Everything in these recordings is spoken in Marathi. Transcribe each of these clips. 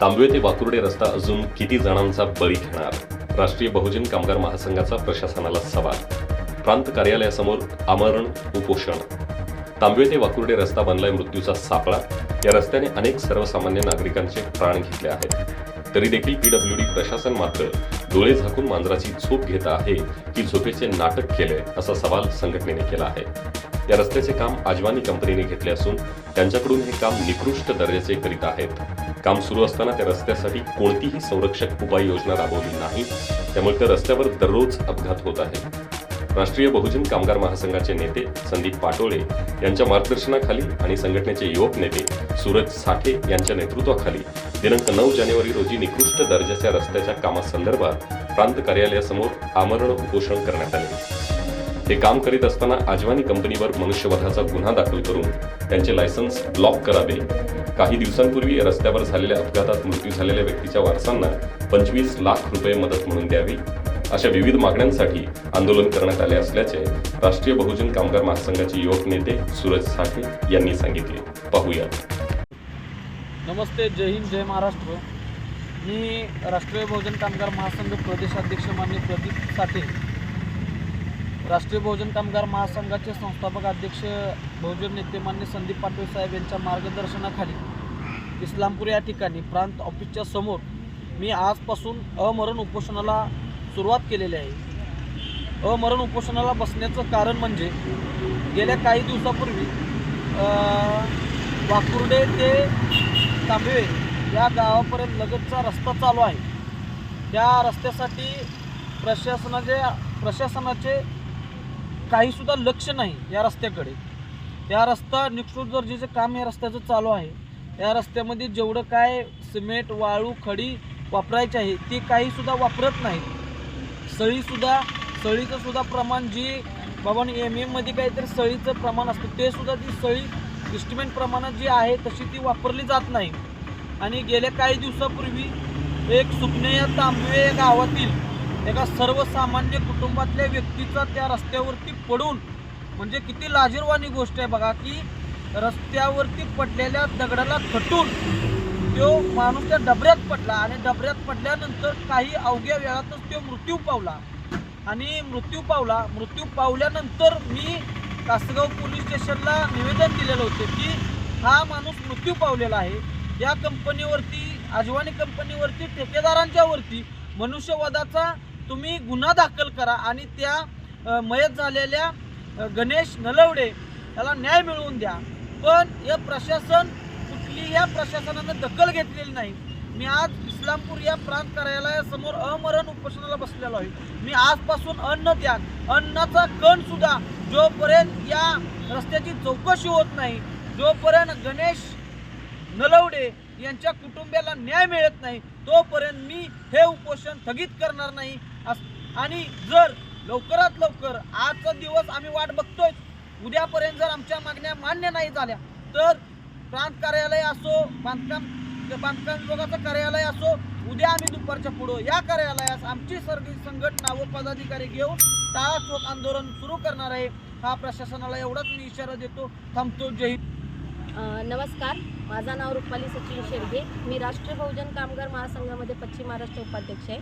तांबवे ते वाकुर्डे रस्ता अजून किती जणांचा बळी घेणार राष्ट्रीय बहुजन कामगार महासंघाचा प्रशासनाला सवाल. प्रांत कार्यालयासमोर आमरण उपोषण. तांबवे ते वाकुर्डे रस्ता बनलाय मृत्यूचा सापळा. या रस्त्याने अनेक सर्वसामान्य नागरिकांचे प्राण घेतले आहेत. तरी देखील पीडब्ल्यूडी प्रशासन मात्र डोळे झाकून मांजराची झोप घेत आहे की झोपेचे नाटक केले असा सवाल संघटनेने केला आहे. या रस्त्याचे काम आजवानी कंपनीने घेतले असून त्यांच्याकडून हे काम निकृष्ट दर्जाचे करीत आहेत. काम सुरू असताना त्या रस्त्यासाठी कोणतीही संरक्षक उपाययोजना राबवली नाही. त्यामुळे त्या रस्त्यावर दररोज अपघात होत आहे राष्ट्रीय बहुजन कामगार महासंघाचे नेते संदीप पाटोळे यांच्या मार्गदर्शनाखाली आणि संघटनेचे युवक नेते सूरज साठे यांच्या नेतृत्वाखाली दिनांक नऊ जानेवारी रोजी निकृष्ट दर्जाच्या रस्त्याच्या कामासंदर्भात प्रांत कार्यालयासमोर आमरण उपोषण करण्यात आले. ते काम करीत असताना आजवानी कंपनीवर मनुष्यवधाचा गुन्हा दाखल करून त्यांचे लायसन्स ब्लॉक करावे. काही दिवसांपूर्वी रस्त्यावर झालेल्या अपघातात मृत्यू झालेल्या व्यक्तीच्या वारसांना पंचवीस लाख रुपये मदत म्हणून द्यावी. अशा विविध मागण्यांसाठी आंदोलन करण्यात आले असल्याचे राष्ट्रीय बहुजन कामगार महासंघाचे युवक नेते सूरज साठे यांनी सांगितले. पाहूया. नमस्ते जय हिंद जय महाराष्ट्र. मी राष्ट्रीय बहुजन कामगार महासंघ प्रदेशाध्यक्ष माननीय प्रदीप साठे राष्ट्रीय बहुजन कामगार महासंघाचे संस्थापक अध्यक्ष बहुजन नेते मान्य संदीप पाटील साहेब यांच्या मार्गदर्शनाखाली इस्लामपूर या ठिकाणी प्रांत ऑफिसच्या समोर मी आजपासून अमरण उपोषणाला सुरुवात केलेली आहे. अमरण उपोषणाला बसण्याचं कारण म्हणजे गेल्या काही दिवसापूर्वी वाकुर्डे ते तांबे या गावापर्यंत लगतचा रस्ता चालू आहे. त्या रस्त्यासाठी प्रशासनाचे प्रशासनाचे काहीसुद्धा लक्ष नाही या रस्त्याकडे. या रस्ता निकृष्ट दर्जेचं काम या रस्त्याचं चालू आहे. या रस्त्यामध्ये जेवढं काय सिमेंट वाळू खडी वापरायचे आहे ते काहीसुद्धा वापरत नाही सळीसुद्धा सळीचं सुद्धा प्रमाण जी बाबा एम एममध्ये काहीतरी सळीचं प्रमाण असतं ते सुद्धा ती सळी इस्टिमेंट प्रमाणात जी आहे तशी ती वापरली जात नाही. आणि गेल्या काही दिवसापूर्वी एक सुपणे या तांबवे या गावातील एका सर्वसामान्य कुटुंबातल्या व्यक्तीचा त्या रस्त्यावरती पडून म्हणजे किती लाजीरवाणी गोष्ट आहे बघा की रस्त्यावरती पडलेल्या दगडाला खटून तो माणूस त्या डबऱ्यात पडला आणि डबऱ्यात पडल्यानंतर काही अवघ्या वेळातच तो मृत्यू पावला. आणि मृत्यू पावला मृत्यू पावल्यानंतर मी कासगाव पोलीस स्टेशनला निवेदन दिलेलं होतं की हा माणूस मृत्यू पावलेला आहे. या कंपनीवरती आजवानी कंपनीवरती ठेकेदारांच्यावरती मनुष्यवादाचा तुम्ही गुन्हा दाखल करा आणि त्या मयत झालेल्या गणेश नलवडे याला न्याय मिळवून द्या. पण या प्रशासन कुठली या प्रशासनानं दखल घेतलेली नाही. मी आज इस्लामपूर या प्रांत कार्यालयासमोर अमरण उपोषणाला बसलेलो आहे. मी आजपासून अन्न त्याग अन्नाचा कण सुद्धा जोपर्यंत या रस्त्याची चौकशी होत नाही जोपर्यंत गणेश नलवडे यांच्या कुटुंबियाला न्याय मिळत नाही तोपर्यंत मी हे उपोषण स्थगित करणार नाही. आणि जर लवकरात लवकर आजचा दिवस आम्ही वाट बघतोय उद्यापर्यंत जर आमच्या मागण्या मान्य नाही झाल्या तर प्रांत कार्यालय असो बांधकाम बांधकाम विभागाचं कार्यालय असो उद्या आम्ही दुपारच्या पुढं या कार्यालयास आमची सगळी संघटना व पदाधिकारी घेऊन टाळा चोख आंदोलन सुरू करणार आहे. हा प्रशासनाला एवढाच मी इशारा देतो. थांबतो. जय नमस्कार. माझं नाव रुपाली सचिन शेडगे. मी राष्ट्रीय बहुजन कामगार महासंघामध्ये पश्चिम महाराष्ट्र उपाध्यक्ष आहे.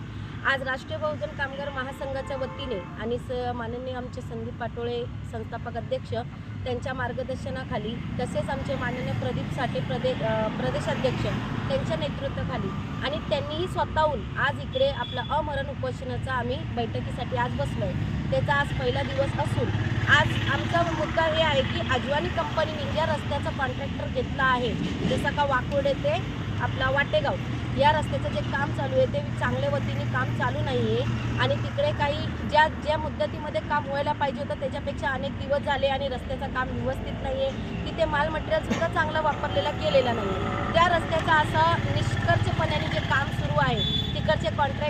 आज राष्ट्रीय बहुजन कामगार महासंघाच्या वतीने आणि स माननीय आमचे संदीप पाटोळे संस्थापक अध्यक्ष त्यांच्या मार्गदर्शनाखाली तसेच आमचे माननीय प्रदीप साठे प्रदे प्रदेशाध्यक्ष त्यांच्या नेतृत्वाखाली आणि त्यांनीही स्वतःहून आज इकडे आपला अमरण उपोषणाचा आम्ही बैठकीसाठी आज बसलो आहे त्याचा आज पहिला दिवस असून आज आमचा मुद्दा हे आहे की अजवानी कंपनीने ज्या रस्त्याचा कॉन्ट्रॅक्टर घेतला आहे. जसं का वाकोडे ते आपला वाटेगाव या रस्त्याचं जे काम चालू आहे ते चांगल्या वतीने काम चालू नाही आहे आणि तिकडे काही ज्या ज्या मुद्दतीमध्ये काम व्हायला पाहिजे होतं त्याच्यापेक्षा अनेक दिवस झाले आणि रस्त्याचं काम व्यवस्थित नाही आहे तिथे माल मटेरियलसुद्धा चांगलं वापरलेला गेलेला नाही आहे त्या रस्त्याचा असा निष्कर्ष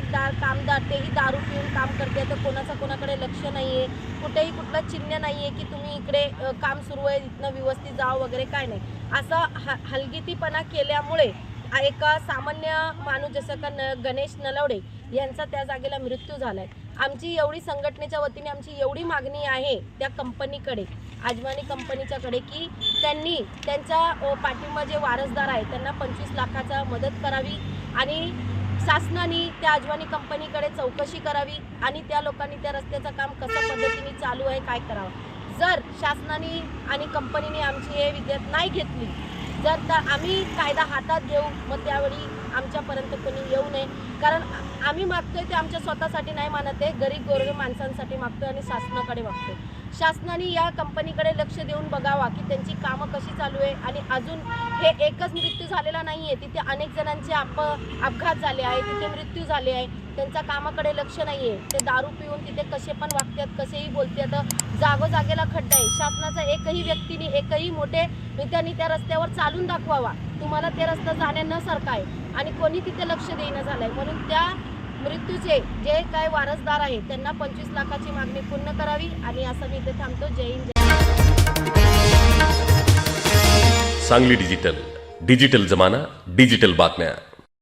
तिकडचे कामदार तेही दारू पिऊन काम करते. तर कोणाचं कोणाकडे लक्ष नाही आहे कुठेही कुठलं चिन्ह नाही आहे की तुम्ही इकडे काम सुरू आहे इथनं व्यवस्थित जावं वगैरे काय नाही. असं ह हलगीतीपणा केल्यामुळे एका सामान्य माणूस जसं का न गणेश नलवडे यांचा त्या जागेला मृत्यू झाला आहे आमची एवढी संघटनेच्या वतीने आमची एवढी मागणी आहे त्या कंपनीकडे आजवानी कंपनीच्याकडे की त्यांनी त्यांच्या पाठिंबा जे वारसदार आहे त्यांना पंचवीस लाखाचा मदत करावी आणि शासनाने त्या अजवानी कंपनीकडे चौकशी करावी आणि त्या लोकांनी त्या रस्त्याचं काम कशा पद्धतीने चालू आहे काय करावं? जर शासनाने आणि कंपनीने आमची हे विद्यार्थी नाही घेतली जर तर आम्ही कायदा हातात घेऊ मग त्यावेळी आमच्यापर्यंत कोणी येऊ कारण आम्ही मागतोय ते आमच्या स्वतःसाठी नाही मानत आहे. गरीब गोरगरीब माणसांसाठी मागतोय आणि शासनाकडे मागतोय. शासनाने या कंपनीकडे लक्ष देऊन बघावा की त्यांची कामं कशी चालू आहे आणि अजून हे एकच मृत्यू झालेला नाही आहे तिथे अनेक जणांचे आप अपघात झाले आहे तिथे मृत्यू झाले आहे त्यांच्या कामाकडे लक्ष नाही आहे ते दारू पिऊन तिथे कसे पण वागतात कसेही बोलतात. जागोजागेला खड्डा आहे. शासनाचा एकही व्यक्तीने एकही मोठे नेत्यांनी त्या रस्त्यावर चालून दाखवावा. तुम्हाला ते रस्ता जाण्या न सारखा आहे. आणि कोणी तिथे लक्ष देणं झालंय. म्हणून त्या मृत्यूचे जे काय वारसदार आहेत त्यांना पंचवीस लाखाची मागणी पूर्ण करावी आणि असं मी इथे थांबतो. जय हिंद सांगली डिजिटल. डिजिटल जमाना डिजिटल बातम्या.